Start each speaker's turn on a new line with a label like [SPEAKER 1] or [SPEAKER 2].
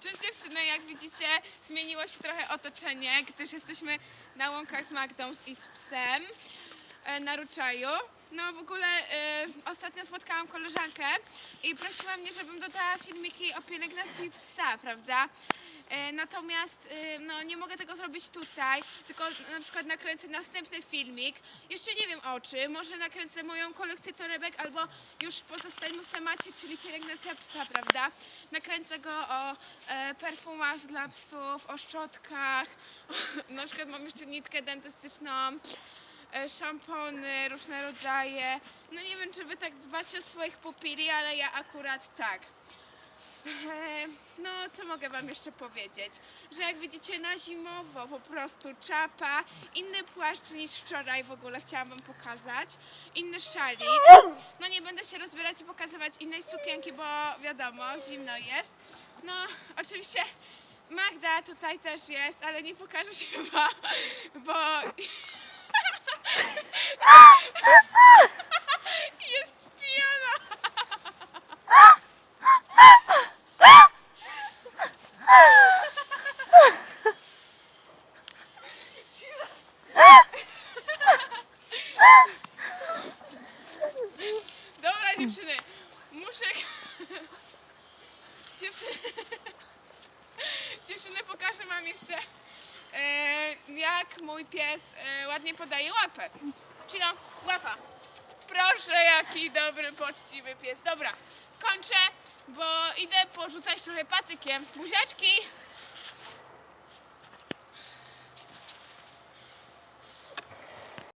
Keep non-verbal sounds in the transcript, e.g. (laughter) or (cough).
[SPEAKER 1] Cześć dziewczyny, jak widzicie zmieniło się trochę otoczenie, gdyż jesteśmy na łąkach z Magdą i z psem e, na Ruczaju. No w ogóle e, ostatnio spotkałam koleżankę i prosiła mnie, żebym dodała filmiki o pielęgnacji psa, prawda? E, natomiast e, no, nie mogę tego zrobić tutaj, tylko na przykład nakręcę następny filmik. Jeszcze nie wiem o czym, może nakręcę moją kolekcję torebek albo już pozostajemy w temacie, czyli pielęgnacja psa, prawda? Nakręcę go o e, perfumach dla psów, o szczotkach, (laughs) na przykład mam jeszcze nitkę dentystyczną, e, szampony, różne rodzaje. No nie wiem, czy wy tak dbacie o swoich pupili, ale ja akurat tak. E, No, co mogę wam jeszcze powiedzieć? Że jak widzicie na zimowo po prostu czapa, inny płaszcz niż wczoraj w ogóle chciałam wam pokazać, inny szalik. No nie będę się rozbierać i pokazywać innej sukienki, bo wiadomo, zimno jest. No, oczywiście Magda tutaj też jest, ale nie pokażę się chyba, bo jest pijana. Dobra dziewczyny, muszę... (laughs) Dziewczyny... (laughs) Dziewczyny, pokażę wam jeszcze e, jak mój pies e, ładnie podaje łapę. Czyli no, łapa. Proszę, jaki dobry, poczciwy pies. Dobra, kończę, bo idę porzucać trochę patykiem. Buziaczki!